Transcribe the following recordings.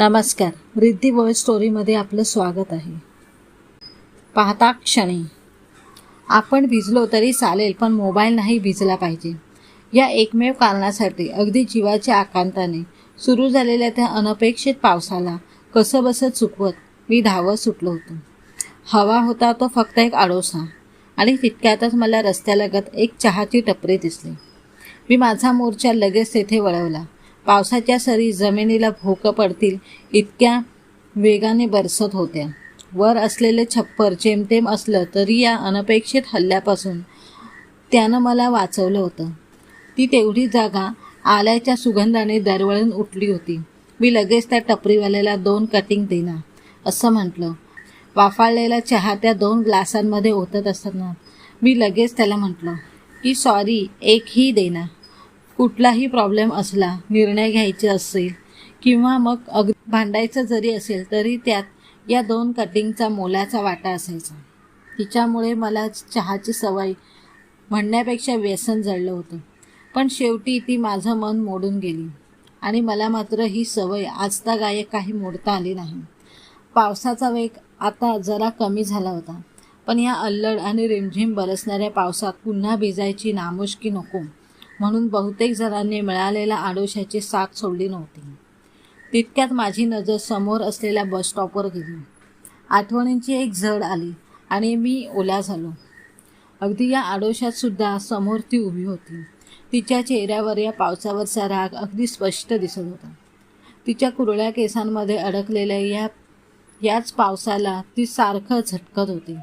नमस्कार. रिद्धी बॉय स्टोरीमध्ये आपलं स्वागत आहे. पाहता क्षणी. आपण भिजलो तरी चालेल पण मोबाईल नाही भिजला पाहिजे. या एकमेव कारणासाठी अगदी जीवाच्या आकांताने सुरू झालेल्या त्या अनपेक्षित पावसाला कसं बसं चुकवत मी धावत सुटलो होतो. हवा होता तो फक्त एक आडोसा आणि तितक्यातच मला रस्त्यालगत एक चहाची टपरी दिसली. मी माझा मोर्चा लगेच तेथे वळवला. पावसाच्या सरी जमिनीला भोक पडतील इतक्या वेगाने बरसत होत्या. वर असलेले छप्पर जेमतेम असलं तरी या अनपेक्षित हल्ल्यापासून त्यानं मला वाचवलं होतं. ती तेवढी जागा आल्याच्या सुगंधाने दरवळून उठली होती. मी लगेच त्या टपरीवाल्याला दोन कटिंग देणार असं म्हटलं. वाफाळलेला चहा त्या दोन ग्लासांमध्ये ओतत असताना मी लगेच त्याला म्हटलं की सॉरी एकही देणार. कुठलाही प्रॉब्लेम असला निर्णय घ्यायचे असेल किंवा मग अग भांडायचं जरी असेल तरी त्यात या दोन कटिंगचा मोलाचा वाटा असायचा. तिच्यामुळे मला चहाची सवय म्हणण्यापेक्षा व्यसन जळलं होतं. पण शेवटी ती माझं मन मोडून गेली आणि मला मात्र ही सवय आजता गायक काही मोडता आली नाही. पावसाचा वेग आता जरा कमी झाला होता पण या अल्लड आणि रिमझिम बरसणाऱ्या पावसात पुन्हा भिजायची नामुष्की नको. म्हणून बहुतेक जणांनी मिळालेल्या आडोशाची साथ सोडली नव्हती. तितक्यात माझी नजर समोर असलेल्या बसस्टॉपवर गेली. आठवणींची एक झड आली आणि मी ओला झालो. अगदी या आडोशात सुद्धा समोर ती उभी होती. तिच्या चेहऱ्यावर या पावसावरचा राग अगदी स्पष्ट दिसत होता. तिच्या कुरळ्या केसांमध्ये अडकलेल्या या याच पावसाला ती सारखं झटकत होती.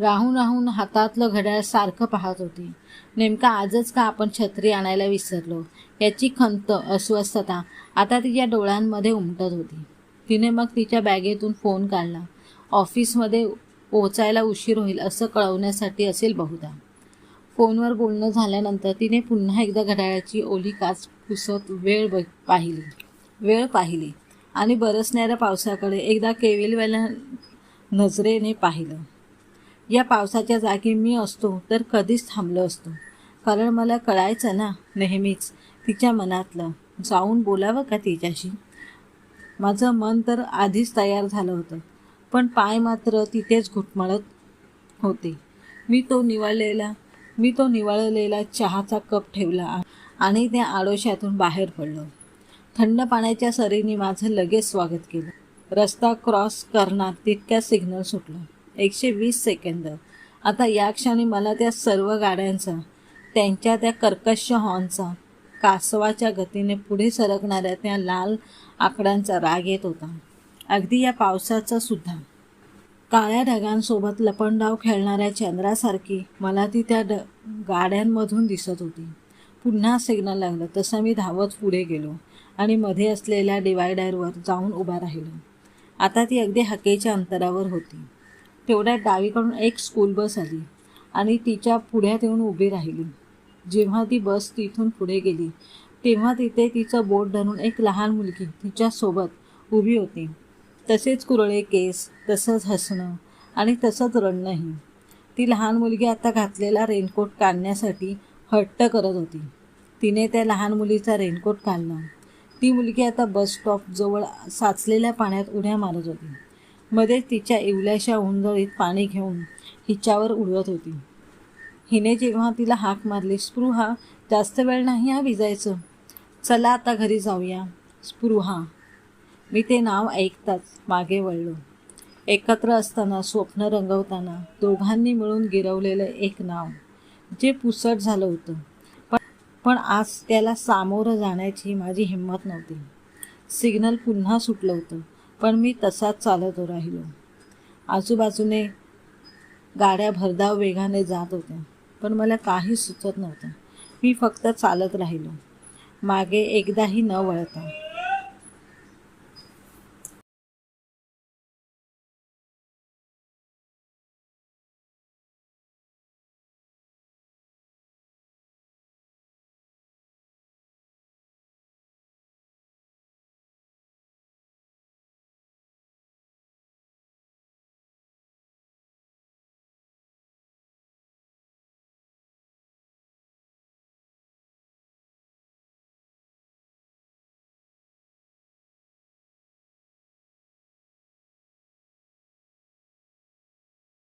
राहून राहून हातातलं घड्याळ सारखं पाहत होती. नेमका आजच का आपण छत्री आणायला विसरलो? याची खंत अस्वस्थता आता तिच्या डोळ्यांमध्ये उमटत होती. तिने मग तिच्या बॅगेतून फोन काढला. ऑफिसमध्ये पोचायला उशीर होईल असं कळवण्यासाठी असेल बहुधा. फोनवर बोलणं झाल्यानंतर तिने पुन्हा एकदा घड्याळाची ओली काच पुसत वेळ ब पाहिली. वेळ पाहिली. आणि बरसणाऱ्या पावसाकडे एकदा केविलवाल्या नजरेने पाहिलं. या पावसाच्या जागी मी असतो तर कधीच थांबलो असतो. कारण मला कळायचं ना नेहमीच तिच्या मनातलं. जाऊन बोलावं का तिच्याशी? माझं मन तर आधीच तयार झालं होतं पण पाय मात्र तिथेच घुटमळत होते. मी तो निवळलेला मी तो निवळलेला चहाचा कप ठेवला आणि त्या आडोशातून बाहेर पडलो. थंड पाण्याच्या सरीने माझं लगेच स्वागत केलं. रस्ता क्रॉस करणार तितक्या सिग्नल सुटलं. एकशे वीस सेकंद. आता या क्षणी मला त्या सर्व गाड्यांचा त्यांच्या त्या कर्कश हॉर्नचा कासवाच्या गतीने पुढे सरकणाऱ्या त्या लाल आकड्यांचा राग येत होता. अगदी या पावसाचा सुद्धा. काळ्या ढगांसोबत लपंडाव खेळणाऱ्या चंद्रासारखी मला ती त्या ड गाड्यांमधून दिसत होती. पुन्हा सिग्नल लागलं तसं मी धावत पुढे गेलो आणि मध्ये असलेल्या डिवायडरवर जाऊन उभा राहिलो. आता ती अगदी हकेच्या अंतरावर होती. तेवढ्यात डावीकडून एक स्कूल बस आली आणि तिच्या पुढ्यात येऊन उभी राहिली. जेव्हा ती बस तिथून पुढे गेली तेव्हा तिथे तिचं बोट धरून एक लहान मुलगी तिच्यासोबत उभी होती. तसेच कुरळे केस तसंच हसणं आणि तसंच रडणंही ती लहान मुलगी आता घातलेला रेनकोट काढण्यासाठी हट्ट करत होती. तिने त्या लहान मुलीचा रेनकोट काढला. ती मुलगी आता बस स्टॉपजवळ साचलेल्या पाण्यात उड्या मारत होती. मध्येच तिच्या इवल्याशा उंजळीत पाणी घेऊन हिच्यावर उडवत होती. हिने जेव्हा तिला हाक मारली स्पृहा जास्त वेळ नाही हा विजायचं? चला आता घरी जाऊया. स्पृहा. मी ते नाव ऐकताच मागे वळलो. एकत्र असताना स्वप्न रंगवताना दोघांनी मिळून गिरवलेलं एक नाव जे पुसट झालं होतं. पण पण आज त्याला सामोरं जाण्याची माझी हिंमत नव्हती. सिग्नल पुन्हा सुटलं होतं. पण मी तसाच चालत राहिलो. आजूबाजूने गाड्या भरधाव वेगाने जात होत्या पण मला काही सुचत नव्हतं. मी फक्त चालत राहिलो. मागे एकदाही न वळता